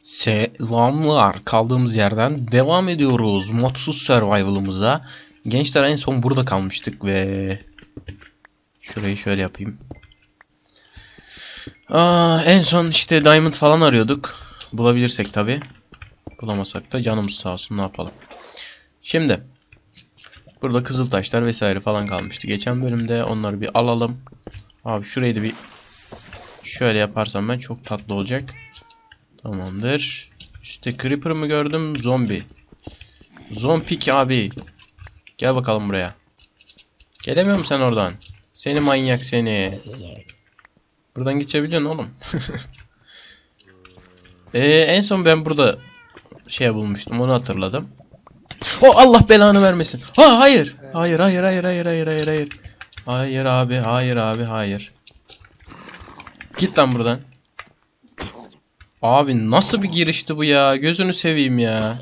Selamlar. Kaldığımız yerden devam ediyoruz. Modsuz Survival'ımıza. Gençler en son burada kalmıştık ve... Şurayı şöyle yapayım. Aa, en son işte Diamond falan arıyorduk. Bulabilirsek tabi. Bulamasak da canımız sağ olsun ne yapalım. Şimdi. Burada kızıl taşlar vesaire falan kalmıştı. Geçen bölümde onları bir alalım. Abi şurayı da bir şöyle yaparsam ben çok tatlı olacak. Tamamdır. İşte Creeper mı gördüm? Zombi. Zompik abi. Gel bakalım buraya. Gelemiyor musun sen oradan? Seni manyak seni. Buradan geçebiliyorsun oğlum. ee, en son ben burada şey bulmuştum onu hatırladım. O Allah belanı vermesin. Ha hayır. Hayır hayır hayır hayır hayır hayır hayır. Hayır abi hayır abi hayır. Git lan buradan. Abi nasıl bir girişti bu ya? Gözünü seveyim ya.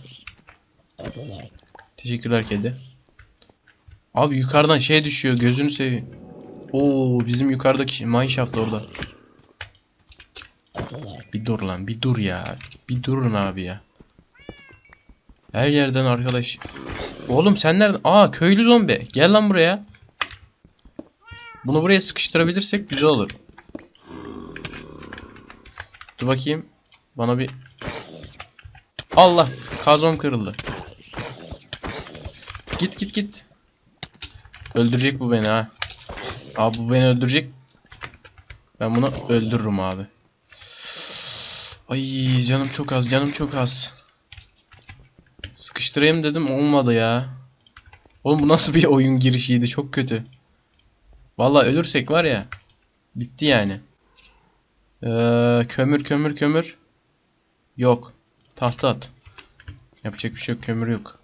Teşekkürler kedi. Abi yukarıdan şey düşüyor. Gözünü seveyim. Oo bizim yukarıdaki mineshaft orada. Bir dur lan bir dur ya. Bir durun abi ya. Her yerden arkadaş. Oğlum sen nereden? Aa köylü zombi. Gel lan buraya. Bunu buraya sıkıştırabilirsek güzel olur. Dur bakayım. Bana bir... Allah! Kazmam kırıldı. Git git git. Öldürecek bu beni ha. Abi bu beni öldürecek. Ben bunu öldürürüm abi. Ay canım çok az canım çok az. Sıkıştırayım dedim olmadı ya. Oğlum bu nasıl bir oyun girişiydi çok kötü. Vallahi ölürsek var ya. Bitti yani. Ee, kömür kömür kömür. Yok. Tahta at. Yapacak bir şey yok. Kömür yok.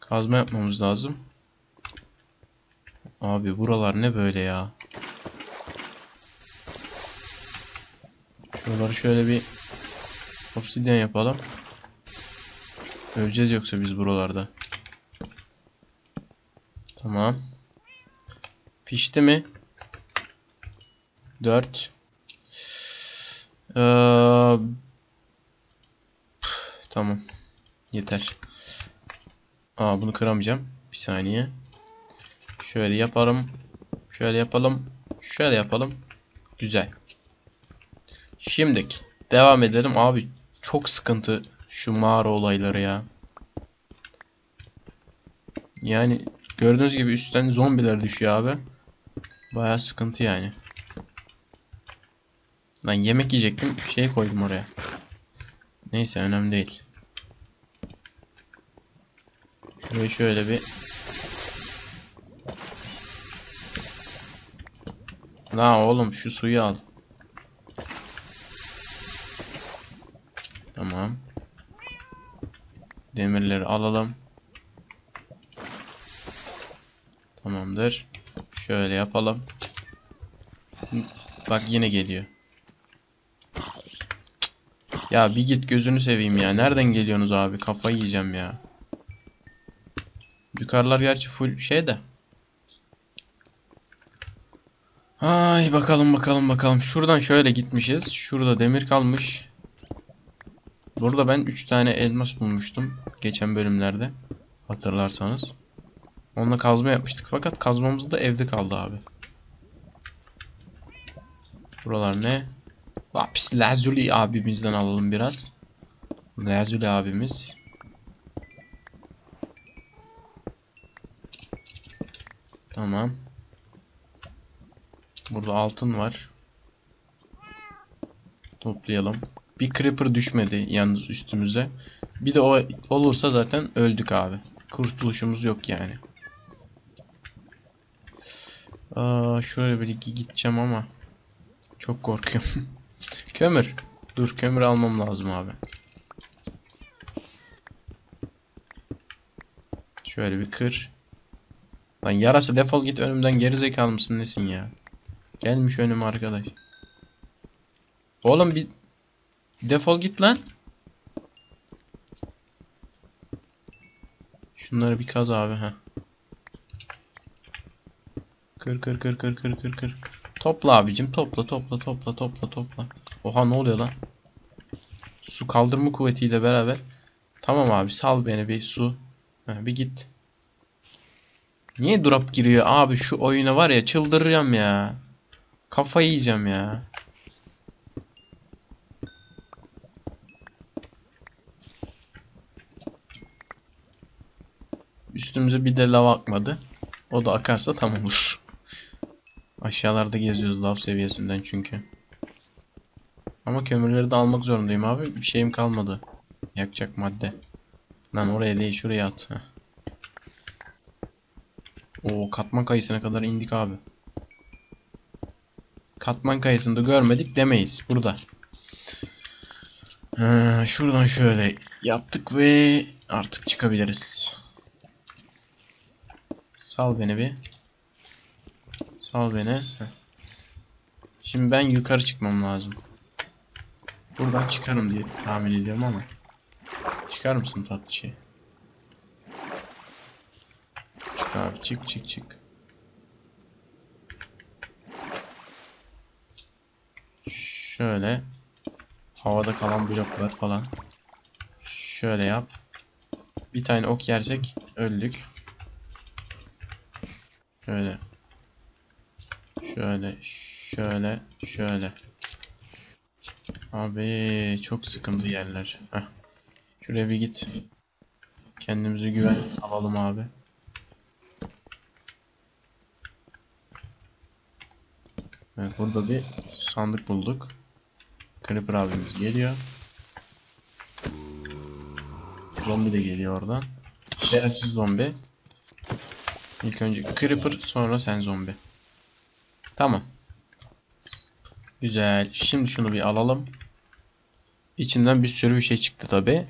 Kazma yapmamız lazım. Abi buralar ne böyle ya? Şuraları şöyle bir obsidyen yapalım. Öleceğiz yoksa biz buralarda. Tamam. Pişti mi? 4 ee, tamam. Yeter. Aa bunu kıramayacağım. Bir saniye. Şöyle yaparım. Şöyle yapalım. Şöyle yapalım. Güzel. Şimdik. Devam edelim. Abi çok sıkıntı şu mağara olayları ya. Yani gördüğünüz gibi üstten zombiler düşüyor abi. Baya sıkıntı yani. Lan yemek yiyecektim. Şey koydum oraya. Neyse önemli değil. Şurayı şöyle bir La oğlum şu suyu al. Tamam. Demirleri alalım. Tamamdır. Şöyle yapalım. Bak yine geliyor. Ya bir git gözünü seveyim ya. Nereden geliyorsunuz abi? Kafayı yiyeceğim ya. Yukarılar gerçi full şey de. Ay bakalım bakalım bakalım. Şuradan şöyle gitmişiz. Şurada demir kalmış. Burada ben 3 tane elmas bulmuştum. Geçen bölümlerde. Hatırlarsanız. Onunla kazma yapmıştık. Fakat kazmamız da evde kaldı abi. Buralar ne? Lapis Lazuli abimizden alalım biraz. Lazuli abimiz. Tamam. Burada altın var. Toplayalım. Bir creeper düşmedi yalnız üstümüze. Bir de o olursa zaten öldük abi. Kurtuluşumuz yok yani. Aa, şöyle bir iki gideceğim ama çok korkuyorum. kömür. Dur kömür almam lazım abi. Şöyle bir kır. Lan yarası defol git önümden gerizekalı mısın nesin ya? Gelmiş önüme arkadaş. Oğlum bir defol git lan. Şunları bir kaz abi ha. Kır kır kır kır kır kır kır. Topla abicim topla topla topla topla topla. Oha ne oluyor lan? su kaldırma kuvvetiyle beraber. Tamam abi sal beni bir su. Ha, bir git. Niye drop giriyor abi şu oyuna var ya çıldıracağım ya. Kafayı yiyeceğim ya. Üstümüze bir de lav akmadı. O da akarsa tam olur. Aşağılarda geziyoruz lav seviyesinden çünkü. Ama kömürleri de almak zorundayım abi. Bir şeyim kalmadı. Yakacak madde. Lan oraya değil şuraya at. Heh. Oo katman kayısına kadar indik abi. Katman kayısını da görmedik demeyiz. Burada. Ha, şuradan şöyle yaptık ve artık çıkabiliriz. Sal beni bir. Sal beni. Şimdi ben yukarı çıkmam lazım. Buradan çıkarım diye tahmin ediyorum ama. Çıkar mısın tatlı şey? Çık abi çık çık çık. Şöyle. Havada kalan bloklar falan. Şöyle yap. Bir tane ok yersek öldük. Şöyle. Şöyle. Şöyle. Şöyle. Abi çok sıkıntı yerler. Heh. Şuraya bir git. Kendimize güven alalım abi. Evet burada bir sandık bulduk. Creeper abimiz geliyor. Zombi de geliyor oradan. Şerefsiz zombi. İlk önce Creeper sonra sen zombi. Tamam. Güzel. Şimdi şunu bir alalım. İçinden bir sürü bir şey çıktı tabi.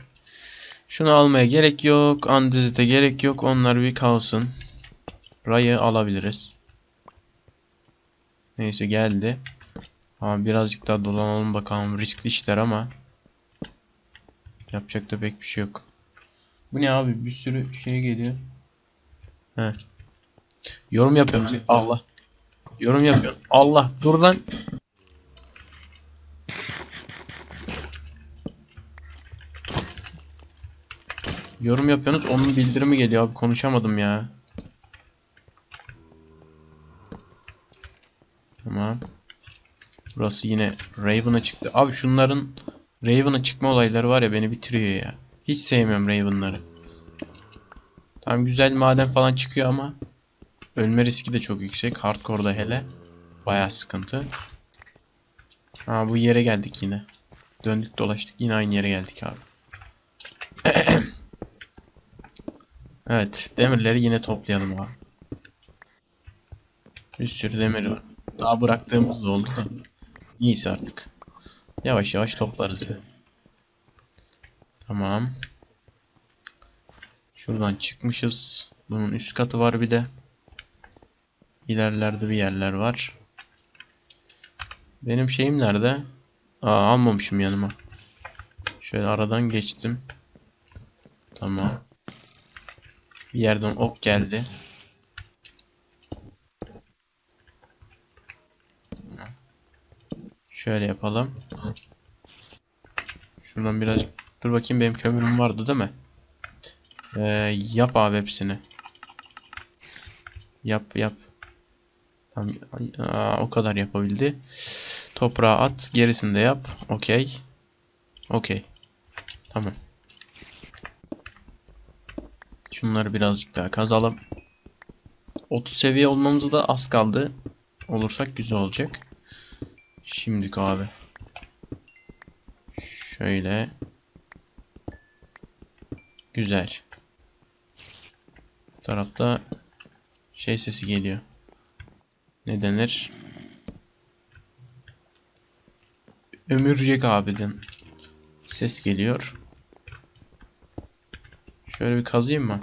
Şunu almaya gerek yok. Andezite gerek yok. Onlar bir kalsın. Rayı alabiliriz. Neyse geldi. Ama birazcık daha dolanalım bakalım. Riskli işler ama. Yapacak da pek bir şey yok. Bu ne abi? Bir sürü şey geliyor. He. Yorum yapıyoruz. Allah. Yorum yapıyorsun. Allah. Dur lan. Yorum yapıyorsunuz. Onun bildirimi geliyor abi. Konuşamadım ya. Tamam. Burası yine Raven'a çıktı. Abi şunların Raven'a çıkma olayları var ya beni bitiriyor ya. Hiç sevmiyorum Raven'ları. Tam güzel maden falan çıkıyor ama ölme riski de çok yüksek. Hardcore'da hele. Baya sıkıntı. Ha bu yere geldik yine. Döndük dolaştık yine aynı yere geldik abi. evet demirleri yine toplayalım abi. Bir sürü demir var. Daha bıraktığımız da oldu da. İyisi artık. Yavaş yavaş toplarız. Tamam. Şuradan çıkmışız. Bunun üst katı var bir de. İlerlerde bir yerler var. Benim şeyim nerede? Aa almamışım yanıma. Şöyle aradan geçtim. Tamam. Bir yerden ok geldi. Şöyle yapalım. Şuradan biraz dur bakayım benim kömürüm vardı değil mi? Ee, yap abi hepsini. Yap yap. Tamam, aa, o kadar yapabildi. Toprağa at, gerisini de yap. Okey. Okey. Tamam. Şunları birazcık daha kazalım. 30 seviye olmamıza da az kaldı. Olursak güzel olacak. Şimdilik abi. Şöyle. Güzel. Bu tarafta şey sesi geliyor. Ne denir? Ömürcek abiden ses geliyor. Şöyle bir kazıyım mı?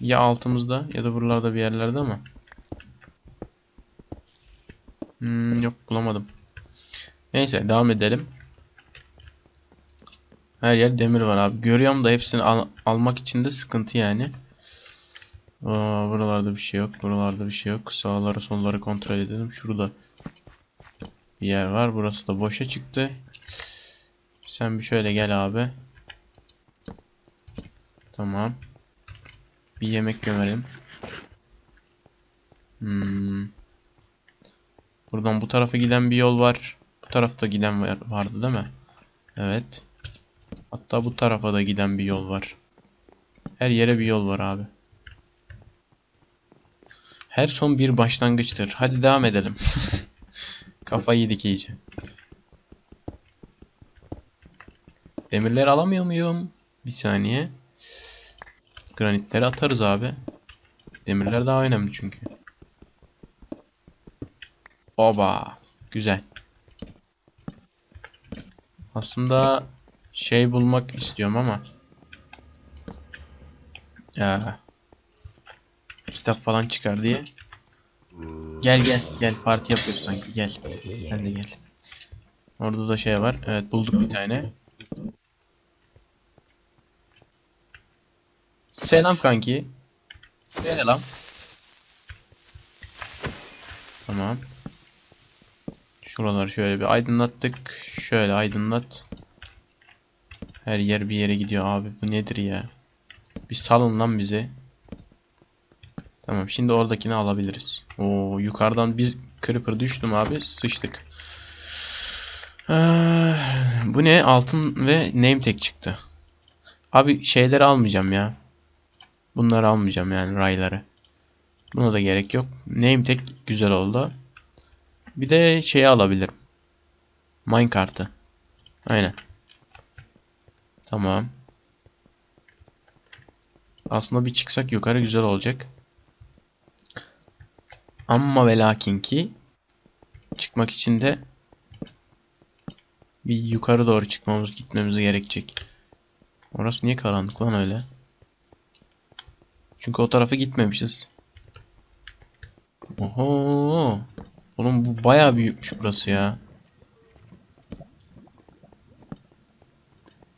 Ya altımızda ya da buralarda bir yerlerde ama. Hmm, yok bulamadım. Neyse devam edelim. Her yer demir var abi. Görüyorum da hepsini al almak için de sıkıntı yani. Aa, buralarda bir şey yok. Buralarda bir şey yok. Sağları solları kontrol edelim. Şurada bir yer var. Burası da boşa çıktı. Sen bir şöyle gel abi. Tamam. Bir yemek gömelim. Hmm. Buradan bu tarafa giden bir yol var. Bu tarafta giden var, vardı değil mi? Evet. Hatta bu tarafa da giden bir yol var. Her yere bir yol var abi. Her son bir başlangıçtır. Hadi devam edelim. Kafayı yedik iyice. Demirleri alamıyor muyum? Bir saniye. Granitleri atarız abi. Demirler daha önemli çünkü. Oba. Güzel. Aslında şey bulmak istiyorum ama. Ya. Kitap falan çıkar diye. Gel gel gel parti yapıyoruz sanki gel. Sen de gel. Orada da şey var. Evet bulduk bir tane. Selam kanki. Selam. Tamam. Şuraları şöyle bir aydınlattık. Şöyle aydınlat. Her yer bir yere gidiyor abi. Bu nedir ya? Bir salın lan bize. Tamam şimdi oradakini alabiliriz. Oo yukarıdan bir creeper düştüm abi. Sıçtık. Ee, bu ne? Altın ve name tag çıktı. Abi şeyleri almayacağım ya. Bunları almayacağım yani rayları. Buna da gerek yok. Name tag güzel oldu. Bir de şeyi alabilirim. Minecart'ı. Aynen. Tamam. Aslında bir çıksak yukarı güzel olacak. Ama ve lakin ki çıkmak için de bir yukarı doğru çıkmamız gitmemiz gerekecek. Orası niye karanlık lan öyle? Çünkü o tarafa gitmemişiz. Oho. Oğlum bu bayağı büyükmüş burası ya.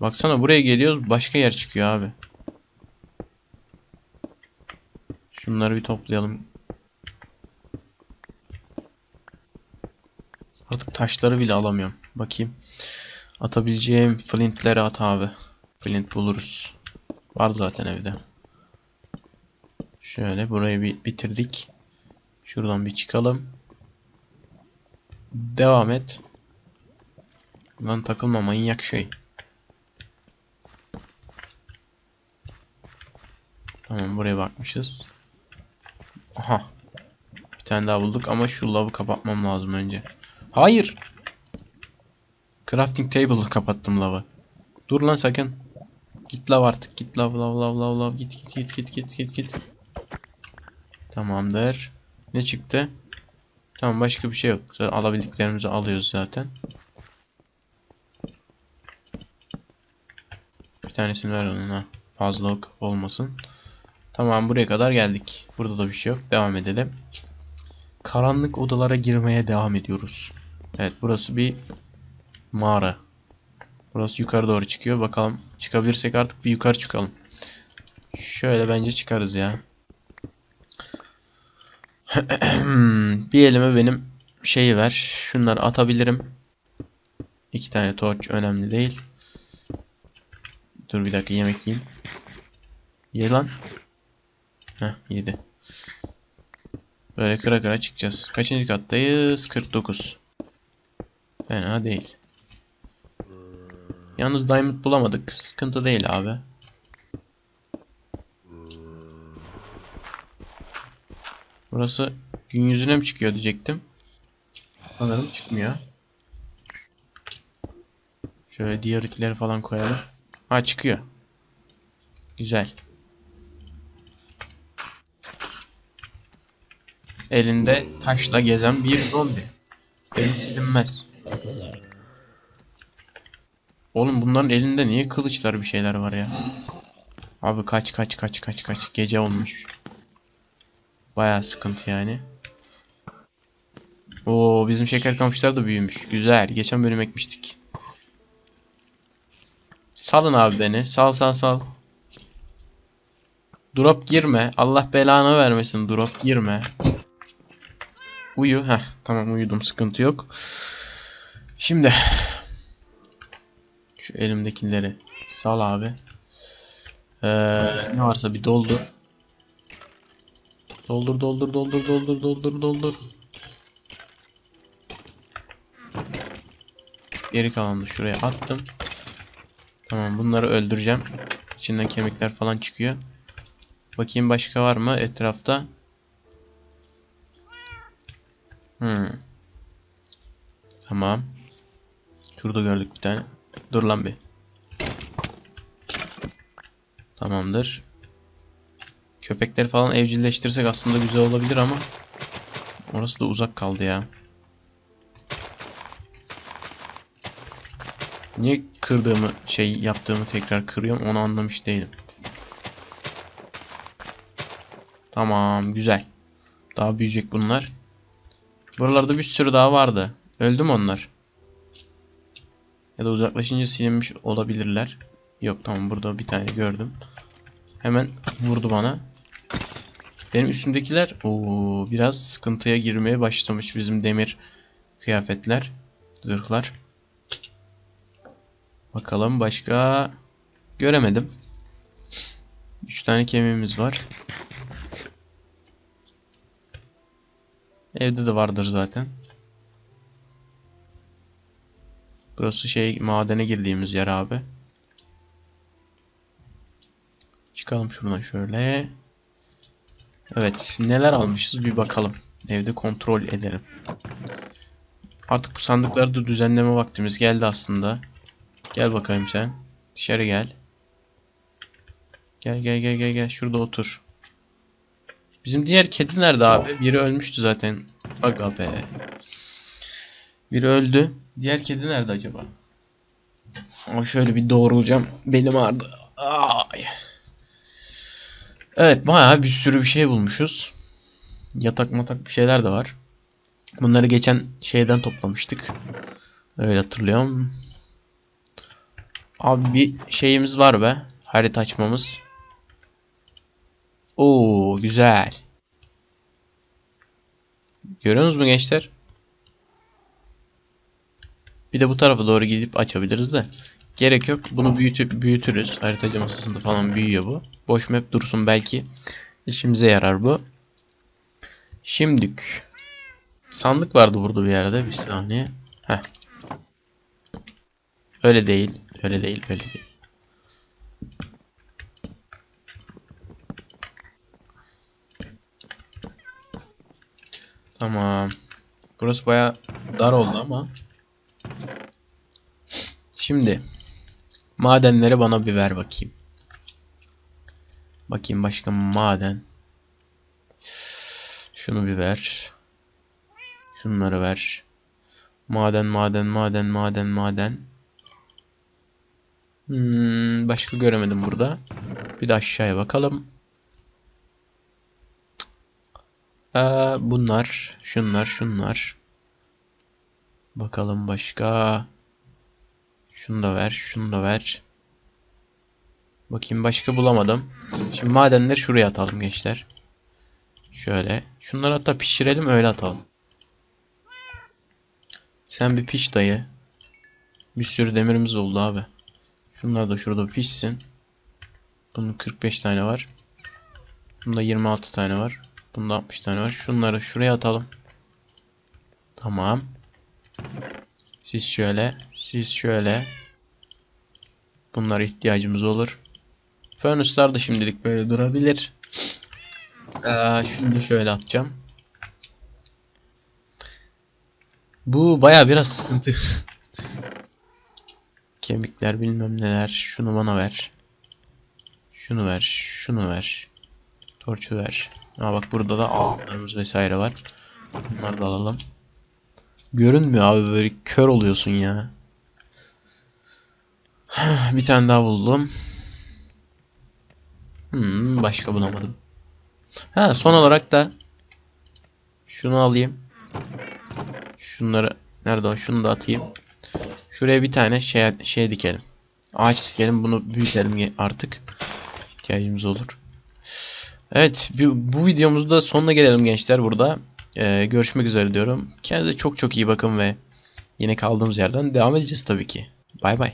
Baksana buraya geliyoruz başka yer çıkıyor abi. Şunları bir toplayalım. Artık taşları bile alamıyorum. Bakayım. Atabileceğim flintleri at abi. Flint buluruz. Var zaten evde. Şöyle burayı bir bitirdik. Şuradan bir çıkalım. Devam et. Lan takılma manyak şey. Tamam buraya bakmışız. Aha. Bir tane daha bulduk ama şu lavı kapatmam lazım önce. Hayır. Crafting table'ı kapattım lavı. Dur lan sakın. Git lav artık. Git lav lav lav lav lav. Git git git git git git git. Tamamdır. Ne çıktı? Tamam başka bir şey yok. Zaten Alabildiklerimizi alıyoruz zaten. Bir tanesini ver ona. Fazlalık olmasın. Tamam buraya kadar geldik. Burada da bir şey yok. Devam edelim. Karanlık odalara girmeye devam ediyoruz. Evet burası bir mağara. Burası yukarı doğru çıkıyor. Bakalım çıkabilirsek artık bir yukarı çıkalım. Şöyle bence çıkarız ya. bir elime benim şeyi ver. Şunları atabilirim. İki tane torç önemli değil. Dur bir dakika yemek yiyeyim. Ye lan. Heh yedi. Böyle kıra kıra çıkacağız. Kaçıncı kattayız? 49. Fena değil. Yalnız diamond bulamadık. Sıkıntı değil abi. Burası gün yüzüne mi çıkıyor diyecektim. Sanırım çıkmıyor. Şöyle diğer ikileri falan koyalım. Ha çıkıyor. Güzel. Elinde taşla gezen bir zombi. Eli silinmez. Oğlum bunların elinde niye kılıçlar bir şeyler var ya? Abi kaç kaç kaç kaç kaç. Gece olmuş. Baya sıkıntı yani. Oo bizim şeker kamışlar da büyümüş. Güzel. Geçen bölüm ekmiştik. Salın abi beni. Sal sal sal. Drop girme. Allah belanı vermesin drop girme. Uyu. Heh, tamam uyudum sıkıntı yok. Şimdi Şu elimdekileri sal abi. Ee, ne varsa bir doldur. Doldur doldur doldur doldur doldur doldur. Geri kalanını şuraya attım. Tamam bunları öldüreceğim. İçinden kemikler falan çıkıyor. Bakayım başka var mı etrafta? Hmm. Tamam. Şurada gördük bir tane. Dur lan bir. Tamamdır. Köpekleri falan evcilleştirsek aslında güzel olabilir ama orası da uzak kaldı ya. Niye kırdığımı şey yaptığımı tekrar kırıyorum onu anlamış değilim. Tamam güzel. Daha büyüyecek bunlar. Buralarda bir sürü daha vardı. Öldü mü onlar? Ya da uzaklaşınca silinmiş olabilirler. Yok tamam burada bir tane gördüm. Hemen vurdu bana. Benim üstümdekiler o biraz sıkıntıya girmeye başlamış bizim demir kıyafetler, zırhlar. Bakalım başka göremedim. 3 tane kemiğimiz var. Evde de vardır zaten. Burası şey madene girdiğimiz yer abi. Çıkalım şuradan şöyle. Evet neler almışız bir bakalım. Evde kontrol edelim. Artık bu sandıkları da düzenleme vaktimiz geldi aslında. Gel bakayım sen. Dışarı gel. Gel gel gel gel gel şurada otur. Bizim diğer kedi nerede abi? Biri ölmüştü zaten. Aga be. Biri öldü. Diğer kedi nerede acaba? Ama şöyle bir doğrulacağım. Belim ağrıdı. Ay. Evet bayağı bir sürü bir şey bulmuşuz. Yatak matak bir şeyler de var. Bunları geçen şeyden toplamıştık. Öyle hatırlıyorum. Abi bir şeyimiz var be. Harita açmamız. Oo güzel. Görüyorsunuz mu gençler? Bir de bu tarafa doğru gidip açabiliriz de. Gerek yok. Bunu büyütü büyütürüz. Haritacı masasında falan büyüyor bu. Boş map dursun belki. İşimize yarar bu. Şimdik. Sandık vardı burada bir yerde. Bir saniye. Heh. Öyle değil. Öyle değil. Öyle değil. Tamam. Burası baya dar oldu ama. Şimdi. Madenleri bana bir ver bakayım. Bakayım başka maden. Şunu bir ver. Şunları ver. Maden, maden, maden, maden, maden. Hmm, başka göremedim burada. Bir de aşağıya bakalım. Ee, bunlar, şunlar, şunlar. Bakalım başka. Şunu da ver, şunu da ver. Bakayım başka bulamadım. Şimdi madenleri şuraya atalım gençler. Şöyle. Şunları hatta pişirelim öyle atalım. Sen bir piş dayı. Bir sürü demirimiz oldu abi. Şunlar da şurada pişsin. Bunun 45 tane var. Bunda 26 tane var. Bunda 60 tane var. Şunları şuraya atalım. Tamam. Siz şöyle. Siz şöyle. Bunlara ihtiyacımız olur. Furnace'lar da şimdilik böyle durabilir. Ee, şunu da şöyle atacağım. Bu baya biraz sıkıntı. Kemikler bilmem neler. Şunu bana ver. Şunu ver. Şunu ver. Torçu ver. Ha bak burada da altınlarımız vesaire var. Bunları da alalım. Görünmüyor abi böyle kör oluyorsun ya. Bir tane daha buldum. Hmm, başka bulamadım. Ha son olarak da şunu alayım. Şunları nerede o? Şunu da atayım. Şuraya bir tane şey şey dikelim. Ağaç dikelim. Bunu büyütelim artık. İhtiyacımız olur. Evet, bu videomuzda sonuna gelelim gençler burada. Ee, görüşmek üzere diyorum. Kendinize çok çok iyi bakın ve yine kaldığımız yerden devam edeceğiz tabii ki. Bay bay.